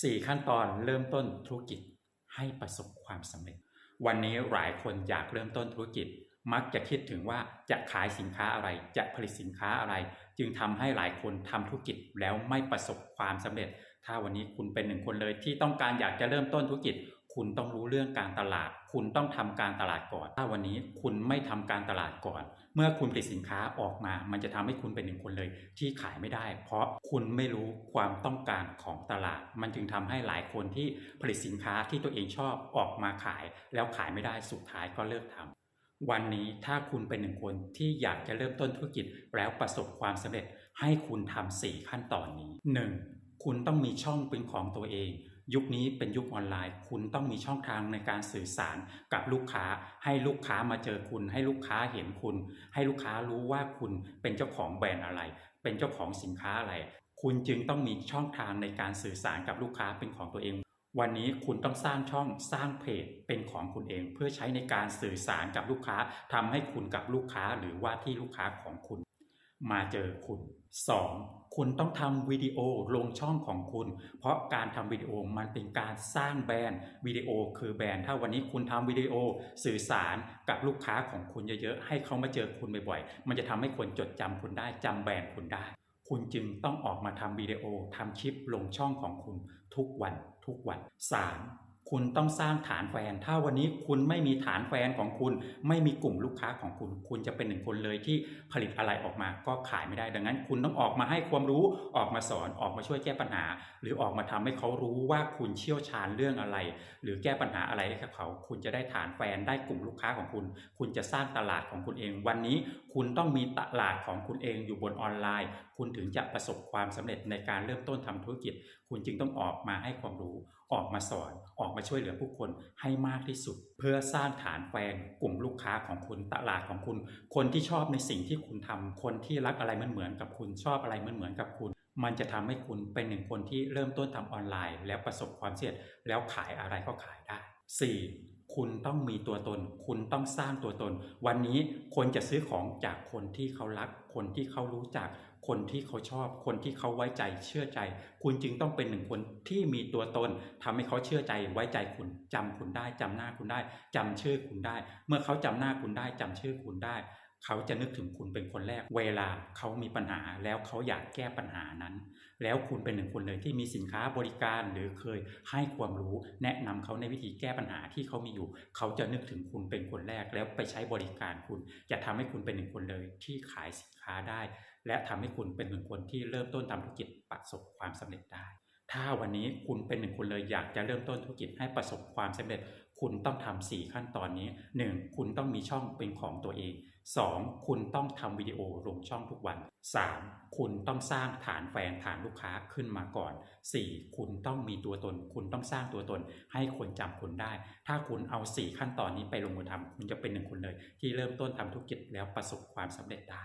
4 ขั้นตอนเริ่มต้นธุรกิจให้ประสบความสำเร็จ วันนี้หลายคนอยากเริ่มต้นธุรกิจ มักจะคิดถึงว่าจะขายสินค้าอะไร จะผลิตสินค้าอะไร จึงทำให้หลายคนทำธุรกิจแล้วไม่ประสบความสำเร็จ ถ้าวันนี้คุณเป็นหนึ่งคนเลยที่ต้องการอยากจะเริ่มต้นธุรกิจ คุณต้องรู้เรื่องการตลาด คุณต้องทำการตลาดก่อน ถ้าวันนี้คุณไม่ทำการตลาดก่อน เมื่อคุณผลิตสินค้าออกมา มันจะทำให้คุณเป็นหนึ่งคนเลย ที่ขายไม่ได้ เพราะคุณไม่รู้ความต้องการของตลาด มันจึงทำให้หลายคนที่ผลิตสินค้าที่ตัวเองชอบออกมาขาย แล้วขายไม่ได้สุดท้ายก็เลิกทำวันนี้ถ้าคุณเป็นหนึ่งคนที่อยากจะเริ่มต้นธุรกิจแล้วประสบความสำเร็จให้คุณทำสี่ขั้นตอนนี้ 1. คุณต้องมีช่องเป็นของตัวเอง ยุคนี้เป็นยุคออนไลน์ คุณต้องมีช่องทางในการสื่อสารกับลูกค้า ให้ลูกค้ามาเจอคุณ ให้ลูกค้าเห็นคุณ ให้ลูกค้ารู้ว่าคุณเป็นเจ้าของแบรนด์อะไร เป็นเจ้าของสินค้าอะไร คุณจึงต้องมีช่องทางในการสื่อสารกับลูกค้าเป็นของตัวเอง วันนี้คุณต้องสร้างช่องสร้างเพจเป็นของคุณเอง เพื่อใช้ในการสื่อสารกับลูกค้าทำให้คุณกับลูกค้าหรือว่าที่ลูกค้าของคุณ มาเจอคุณ 2. คุณต้องทำวิดีโอลงช่องของคุณ เพราะการทำวิดีโอมันเป็นการสร้างแบรนด์วิดีโอคือแบรนด์ถ้าวันนี้คุณทำวิดีโอสื่อสารกับลูกค้าของคุณเยอะๆ ให้เขามาเจอคุณบ่อยๆ มันจะทำให้คนจดจำคุณได้จำแบรนด์คุณได้ คุณจึงต้องออกมาทำวิดีโอทำคลิปลงช่องของคุณทุกวันทุกวัน 3. คุณต้องสร้างฐานแฟน ถ้าวันนี้คุณไม่มีฐานแฟนของคุณ ไม่มีกลุ่มลูกค้าของคุณ คุณจะเป็นหนึ่งคนเลยที่ผลิตอะไรออกมาก็ขายไม่ได้ ดังนั้น คุณต้องออกมาให้ความรู้ ออกมาสอน ออกมาช่วยแก้ปัญหา หรือออกมาทำให้เขารู้ว่าคุณเชี่ยวชาญเรื่องอะไร หรือแก้ปัญหาอะไรให้กับเขา คุณจะได้ฐานแฟน ได้กลุ่มลูกค้าของคุณ คุณจะสร้างตลาดของคุณเอง วันนี้คุณต้องมีตลาดของคุณเองอยู่บนออนไลน์ คุณถึงจะประสบความสำเร็จในการเริ่มต้นทำธุรกิจ คุณจึงต้องออกมาให้ความรู้ ออกมาสอนออกมาช่วยเหลือผู้คนให้มากที่สุด เพื่อสร้างฐานแฟนกลุ่มลูกค้าของคุณตลาดของคุณ คนที่ชอบในสิ่งที่คุณทำคนที่รักอะไรเหมือนๆกับคุณชอบอะไรเหมือนๆกับคุณ มันจะทำให้คุณเป็นหนึ่งคนที่เริ่มต้นทำออนไลน์ แล้วประสบความสำเร็จแล้วขายอะไรก็ขายได้ 4. คุณต้องมีตัวตน คุณต้องสร้างตัวตน วันนี้คนจะซื้อของจากคนที่เขารัก คนที่เขารู้จัก คนที่เขาชอบ คนที่เขาไว้ใจเชื่อใจ คุณจึงต้องเป็นหนึ่งคนที่มีตัวตนทำให้เขาเชื่อใจไว้ใจคุณจำคุณได้จำหน้าคุณได้จำชื่อคุณได้ เมื่อเขาจำหน้าคุณได้จำชื่อคุณได้ เขาจะนึกถึงคุณเป็นคนแรก เวลาเขามีปัญหาแล้วเขาอยากแก้ปัญหานั้น แล้วคุณเป็นหนึ่งคนเลยที่มีสินค้าบริการหรือเคยให้ความรู้ แนะนำเขาในวิธีแก้ปัญหาที่เขามีอยู่ เขาจะนึกถึงคุณเป็นคนแรกแล้วไปใช้บริการคุณ จะทำให้คุณเป็นหนึ่งคนเลยที่ขายสินค้าได้ และทำให้คุณเป็นหนึ่งคนที่เริ่มต้นทำธุรกิจประสบความสำเร็จได้ถ้าวันนี้คุณเป็นหนึ่งคนเลยอยากจะเริ่มต้นธุรกิจให้ประสบความสำเร็จ คุณต้องทำ4ขั้นตอนนี้ 1. คุณต้องมีช่องเป็นของตัวเอง 2. คุณต้องทำวิดีโอลงช่องทุกวัน 3. คุณต้องสร้างฐานแฟนฐานลูกค้าขึ้นมาก่อน 4. คุณต้องมีตัวตน คุณต้องสร้างตัวตน ให้คนจำคุณได้ ถ้าคุณเอา 4 ขั้นตอนนี้ไปลงมือทำคุณจะเป็นหนึ่งคนเลย ที่เริ่มต้นทำธุรกิจแล้วประสบความสำเร็จได้